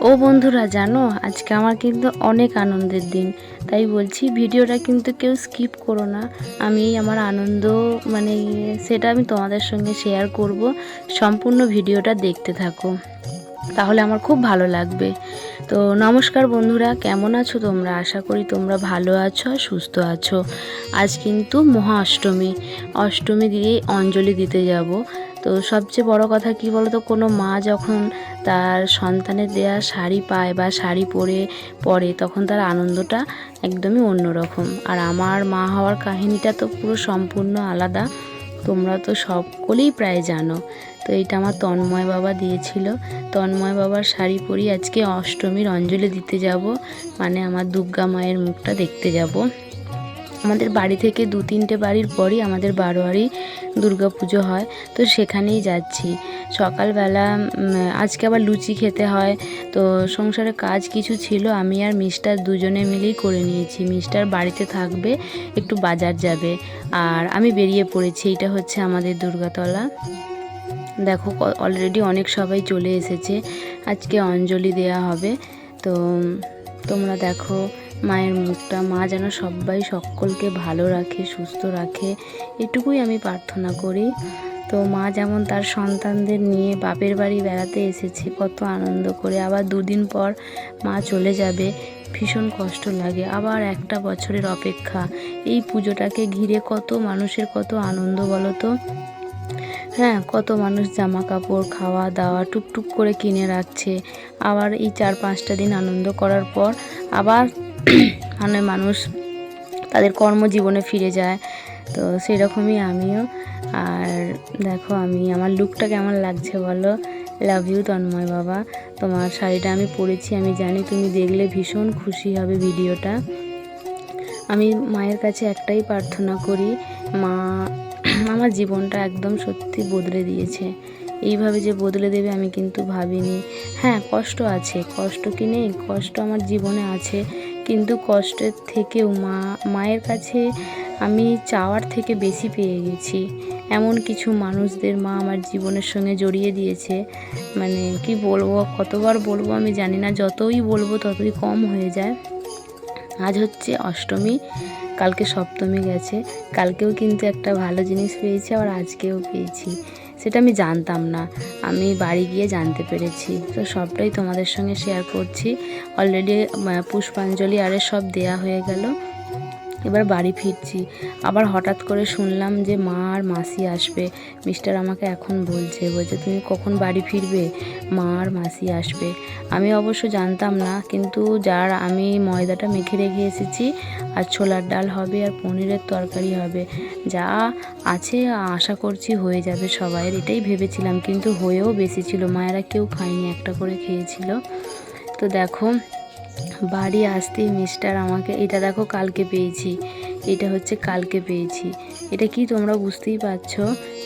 ও বন্ধুরা, জানো, আজকে আমার কিন্তু অনেক আনন্দের দিন। তাই বলছি, ভিডিওটা কিন্তু কেউ স্কিপ করো না। আমি আমার আনন্দ মানে সেটা আমি তোমাদের সঙ্গে শেয়ার করব। সম্পূর্ণ ভিডিওটা দেখতে থাকো। তাহলে আমার খুব ভালো লাগবে। তো নমস্কার বন্ধুরা, কেমন আছো তোমরা? আশা করি তোমরা ভালো আছো আর সুস্থ আছো। আজ কিন্তু মহা অষ্টমী। অষ্টমী দিয়ে অঞ্জলি দিতে যাব। তো সবচেয়ে বড় কথা কি বলতো, কোনো মা যখন তার সন্তানের দেয়া শাড়ি পায় বা শাড়ি পরে পরে তখন তার আনন্দটা একদমই অন্যরকম। আর আমার মা হওয়ার কাহিনীটা তো পুরো সম্পূর্ণ আলাদা। তোমরা তো সকলেই প্রায় জানো। তো এটা আমার তন্ময় বাবা দিয়েছিল। তন্ময় বাবার শাড়ি পরি আজকে অষ্টমীর অঞ্জলি দিতে যাব। মানে আমার দুর্গা মায়ের মুখটা দেখতে যাব। আমাদের বাড়ি থেকে দু তিনটে বাড়ির পরই আমাদের বারোয়ারি দুর্গা পুজো হয়, তো সেখানেই যাচ্ছি। সকালবেলা আজকে আবার লুচি খেতে হয়, তো সংসারে কাজ কিছু ছিল, আমি আর মিস্টার দুজনে মিলেই করে নিয়েছি। মিস্টার বাড়িতে থাকবে, একটু বাজার যাবে, আর আমি বেরিয়ে পড়েছি এটা হচ্ছে আমাদের দুর্গাতলা। দেখো অলরেডি অনেক সবাই চলে এসেছে, আজকে অঞ্জলি দেয়া হবে, তো তোমরা দেখো মায়ের মুখটা। মা যেন সবাই সকলকে ভালো রাখে, সুস্থ রাখে, এটুকুই আমি প্রার্থনা করি। তো মা যেমন তার সন্তানদের নিয়ে বাপের বাড়ি বেড়াতে এসেছে, কত আনন্দ করে। আবার দুদিন পর মা চলে যাবে, ভীষণ কষ্ট লাগে। আবার একটা বছরের অপেক্ষা। এই পুজোটাকে ঘিরে কত মানুষের কত আনন্দ বলো তো? হ্যাঁ কত মানুষ জামা কাপড় খাওয়া দাওয়া টুকটুক করে কিনে রাখছে। আবার এই চার পাঁচটা দিন আনন্দ করার পর আবার মানে মানুষ তাদের কর্মজীবনে ফিরে যায়, তো সেরকমই আমিও। আর দেখো, আমি, আমার লুকটা কেমন লাগছে বলো? লাভ ইউ তন্ময় বাবা। তোমার শাড়িটা আমি পরেছি, আমি জানি তুমি দেখলে ভীষণ খুশি হবে ভিডিওটা। আমি মায়ের কাছে একটাই প্রার্থনা করি, মা আমার জীবনটা একদম সত্যি বদলে দিয়েছে। এইভাবে যে বদলে দেবে আমি কিন্তু ভাবিনি। হ্যাঁ কষ্ট আছে, কষ্ট কি নেই? কষ্ট আমার জীবনে আছে। কিন্তু কষ্টের থেকেও মা, মায়ের কাছে আমি চাওয়ার থেকে বেশি পেয়ে গেছি। এমন কিছু মানুষদের মা আমার জীবনের সঙ্গে জড়িয়ে দিয়েছে। মানে কি বলব, কতবার বলব আমি জানি না, যতই বলব ততই কম হয়ে যায়। আজ হচ্ছে অষ্টমী, কালকে সপ্তমী গেছে, কালকেও কিন্তু একটা ভালো জিনিস পেয়েছি আবার আজকেও পেয়েছি। সেটা আমি জানতাম না। আমি বাড়ি গিয়ে জানতে পেরেছি। তো সবটাই তোমাদের সঙ্গে শেয়ার করছি। অলরেডি পুষ্পাঞ্জলি আরে সব দেয়া হয়ে গেল। এবার বাড়ি ফিরছি। আবার হঠাৎ করে শুনলাম যে মা আর মাসি আসবে। মিস্টার আমাকে এখন বলছে বলছে, তুমি কখন বাড়ি ফিরবে? মা আর মাসি আসবে। আমি অবশ্য জানতাম না, কিন্তু যার আমি ময়দাটা মেখে রেখে এসেছি, আর ছোলার ডাল হবে আর পনিরের তরকারি হবে, যা আছে আশা করছি হয়ে যাবে সবাইয়ের, এটাই ভেবেছিলাম, কিন্তু হয়েও বেশি ছিল মায়েরা কেউ খায়নি, একটা করে খেয়েছিল। তো দেখো বাড়ি আসতেই মিস্টার আমাকে, এটা দেখো কালকে পেয়েছি। এটা হচ্ছে কালকে পেয়েছি। এটা কি তোমরা বুঝতেই পারছ?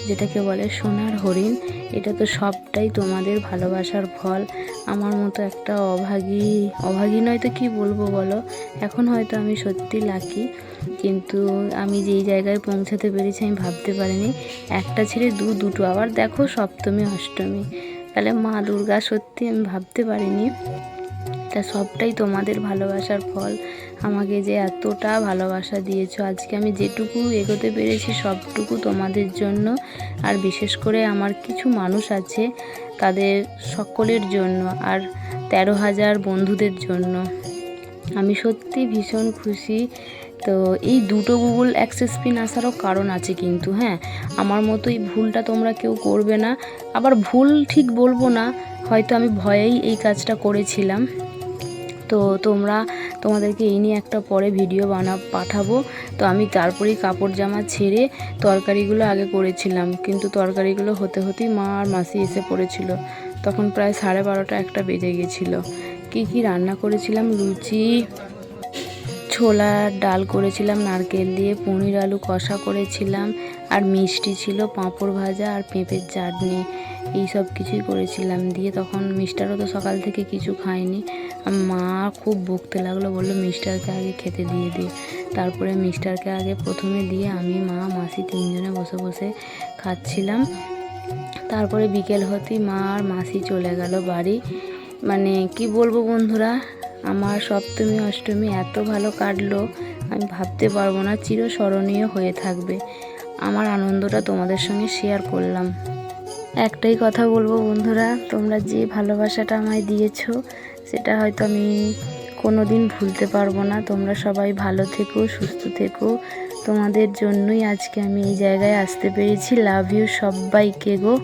যেটাকে বলে সোনার হরিণ। এটা তো সবটাই তোমাদের ভালোবাসার ফল। আমার মতো একটা অভাগী অভাগী নয় তো কী বলব বলো? এখন হয়তো আমি সত্যি লাকি কিন্তু আমি যেই জায়গায় পৌঁছাতে পেরেছি আমি ভাবতে পারিনি। একটা ছেড়ে দু, দুটো। আবার দেখো সপ্তমী, অষ্টমী। তাহলে মা দুর্গা সত্যি আমি ভাবতে পারিনি। তা সবটাই তোমাদের ভালোবাসার ফল। আমাকে যে এতটা ভালোবাসা দিয়েছ, আজকে আমি যেটুকু এগোতে পেরেছি সবটুকু তোমাদের জন্য। আর বিশেষ করে আমার কিছু মানুষ আছে তাদের সকলের জন্য আর তেরো হাজার বন্ধুদের জন্য। আমি সত্যি ভীষণ খুশি। তো এই দুটো গুগল অ্যাক্সেস পিন আসারও কারণ আছে কিন্তু হ্যাঁ? আমার মতো এই ভুলটা তোমরা কেউ করবে না। আবার ভুল ঠিক বলব না, হয়তো আমি ভয়েই এই কাজটা করেছিলাম। তো তোমরা তোমাদেরকে এই নিয়ে একটা পরে ভিডিও বানা, পাঠাবো। তো আমি তারপরেই কাপড় জামা ছেড়ে তরকারিগুলো আগে করেছিলাম। কিন্তু তরকারিগুলো হতে হতেই মা আর মাসি এসে পড়েছিল। তখন প্রায় সাড়ে বারোটা একটা বেজে গেছিল। কী কী রান্না করেছিলাম? লুচি ছোলার ডাল করেছিলাম, নারকেল দিয়ে পনির আলু কষা করেছিলাম, আর মিষ্টি ছিল পাঁপড় ভাজা আর পেঁপের চাটনি। এই সব কিছুই করেছিলাম। দিয়ে তখন মিস্টারও তো সকাল থেকে কিছু খায়নি। মা খুব বকতে লাগল, বলল, মিস্টারকে আগে খেতে দিয়ে দিই তারপরে মিস্টারকে আগে প্রথমে দিয়ে আমি, মা, মাসি তিনজনে বসে বসে খাচ্ছিলাম। তারপরে বিকেল হতেই মা আর মাসি চলে গেল বাড়ি। মানে কি বলব বন্ধুরা, আমার সপ্তমী, অষ্টমী এত ভালো কাটলো, আমি ভাবতে পারব না, চিরস্মরণীয় হয়ে থাকবে। আমার আনন্দটা তোমাদের সঙ্গে শেয়ার করলাম। একটাই কথা বলব বন্ধুরা, তোমরা যে ভালোবাসাটা আমায় দিয়েছ সেটা হয়তো আমি কোনো দিন ভুলতে পারব না। তোমরা সবাই ভালো থেকো, সুস্থ থেকো। তোমাদের জন্যই আজকে আমি এই জায়গায় আসতে পেরেছি। লাভ ইউ সবাইকে গো।